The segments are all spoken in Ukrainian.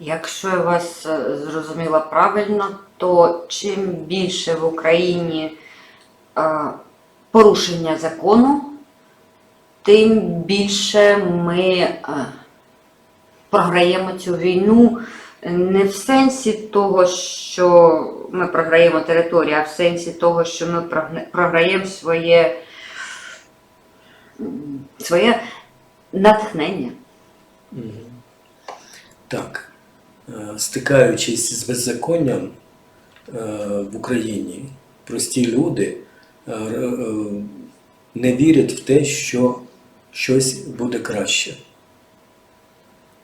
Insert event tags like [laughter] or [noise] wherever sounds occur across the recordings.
Якщо я вас е, зрозуміла правильно, то чим більше в Україні е, порушення закону, тим більше ми е, програємо цю війну не в сенсі того, що ми програємо територію, а в сенсі того, що ми програємо своє, своє натхнення. Так. Е, Стикаючись з беззаконням е, в Україні, прості люди е, не вірять в те, що щось буде краще.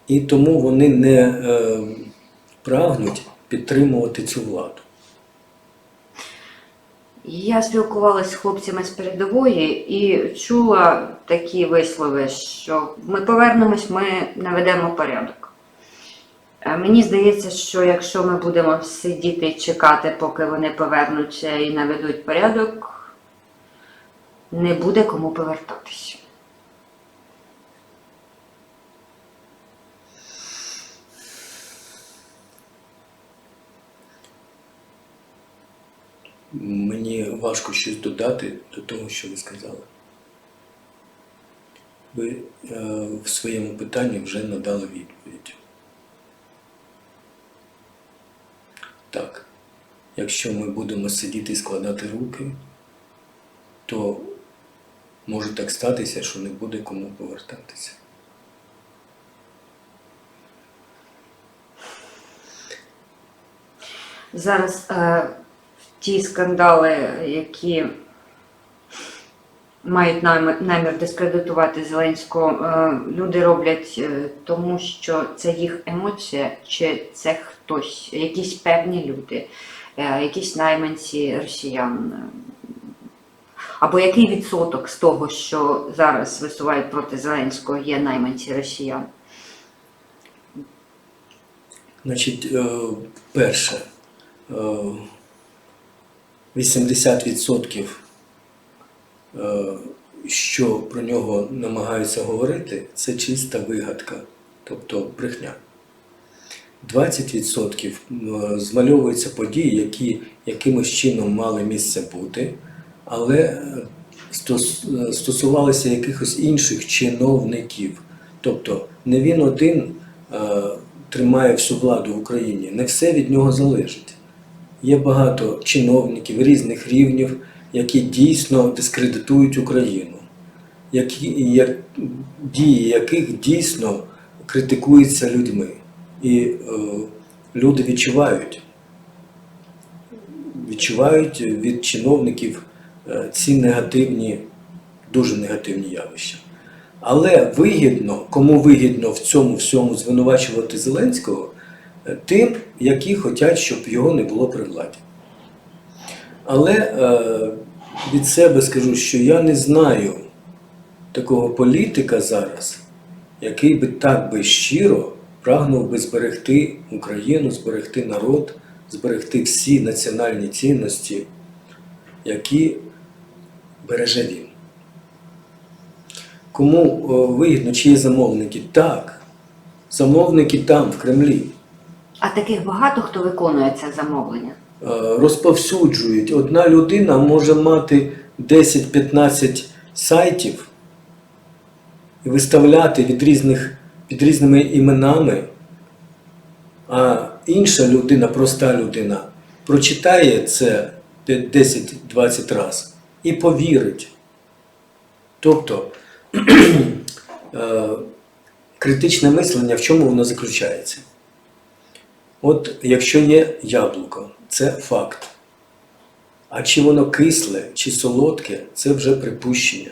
І тому вони не прагнуть підтримувати цю владу. Я спілкувалася з хлопцями з передової і чула такі вислови, що ми повернемось, ми наведемо порядок. Е, Мені здається, що якщо ми будемо сидіти і чекати, поки вони повернуться і наведуть порядок, не буде кому повертатися. Мені важко щось додати до того, що ви сказали. Ви е, в своєму питанні вже надали відповідь. Так, якщо ми будемо сидіти і складати руки, то може так статися, що не буде кому повертатися. Зараз е, ті скандали, які мають намір, дискредитувати Зеленського, е, люди роблять е, тому, що це їх емоція, чи це хтось, якісь певні люди, е, якісь найманці росіян. Або який відсоток з того, що зараз висувають проти Зеленського, є найманці росіян? Значить, перше, е, 80%, е, що про нього намагаються говорити, це чиста вигадка, тобто брехня. 20% змальовуються події, які якимось чином мали місце бути, але е, стос- е, стосувалися якихось інших чиновників. Тобто не він один е, тримає всю владу в Україні, не все від нього залежить. Є багато чиновників різних рівнів, які дійсно дискредитують Україну, які, як, дії яких дійсно критикуються людьми. І е, люди відчувають, відчувають від чиновників е, ці негативні, дуже негативні явища. Але вигідно, кому вигідно в цьому всьому звинувачувати Зеленського, е, тим, які хочуть, щоб його не було при владі. Але е, від себе скажу, що я не знаю такого політика зараз, який би так би щиро прагнув би зберегти Україну, зберегти народ, зберегти всі національні цінності, які береже він. Кому е, вигідно, чи є замовники? Так. Замовники там, в Кремлі. А таких багато хто виконує це замовлення. Е, розповсюджують. Одна людина може мати 10-15 сайтів і виставляти від різних, під різними іменами, а інша людина, проста людина, прочитає це 10-20 разів і повірить. Тобто [clears throat] е, критичне мислення в чому воно заключається? От якщо є яблуко, це факт. А чи воно кисле, чи солодке, це вже припущення.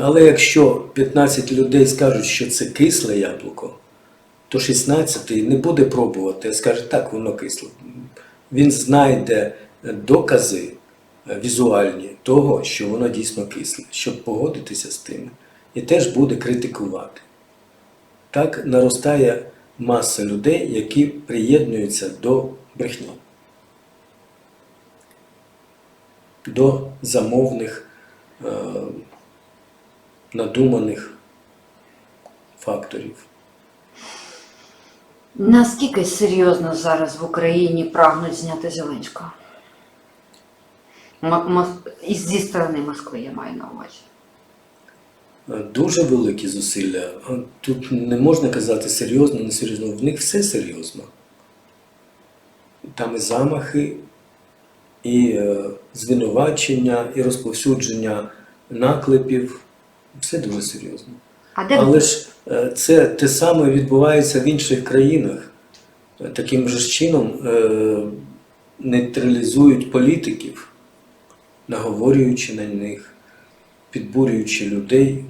Але якщо 15 людей скажуть, що це кисле яблуко, то 16 не буде пробувати, а скаже, так, воно кисле. Він знайде докази е, візуальні того, що воно дійсно кисле, щоб погодитися з тим, і теж буде критикувати. Так наростає маса людей, які приєднуються до брехні, до замовних, е, надуманих факторів. Наскільки серйозно зараз в Україні прагнуть зняти Зеленського? М- і зі сторони Москви я маю на увазі. Дуже великі зусилля. Тут не можна казати серйозно, не серйозно. В них все серйозно. Там і замахи, і е, звинувачення, і розповсюдження наклепів. Все дуже серйозно. А де Але ж е, це те саме відбувається в інших країнах. Таким же чином е, нейтралізують політиків, наговорюючи на них, підбурюючи людей.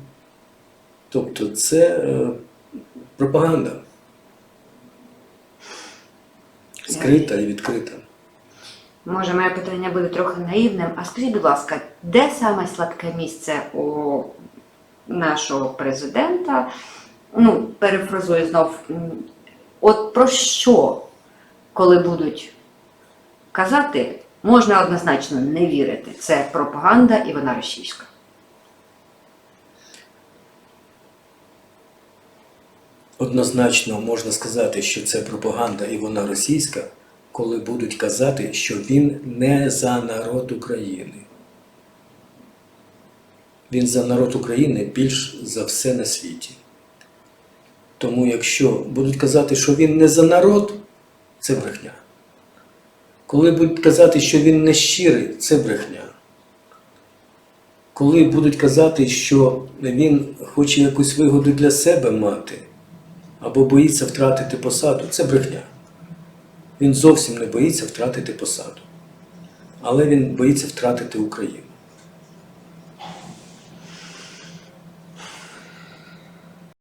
Тобто це е, пропаганда. Скрита і відкрита. Може, моє питання буде трохи наївним. А скажіть, будь ласка, де саме слабке місце у нашого президента? Ну, перефразую знов. От про що, коли будуть казати, можна однозначно не вірити. Це пропаганда і вона російська. Однозначно можна сказати, що це пропаганда і вона російська, коли будуть казати, що він не за народ України. Він за народ України більш за все на світі. Тому якщо будуть казати, що він не за народ, це брехня. Коли будуть казати, що він не щирий, це брехня. Коли будуть казати, що він хоче якусь вигоду для себе мати, або боїться втратити посаду, це брехня. Він зовсім не боїться втратити посаду. Але він боїться втратити Україну.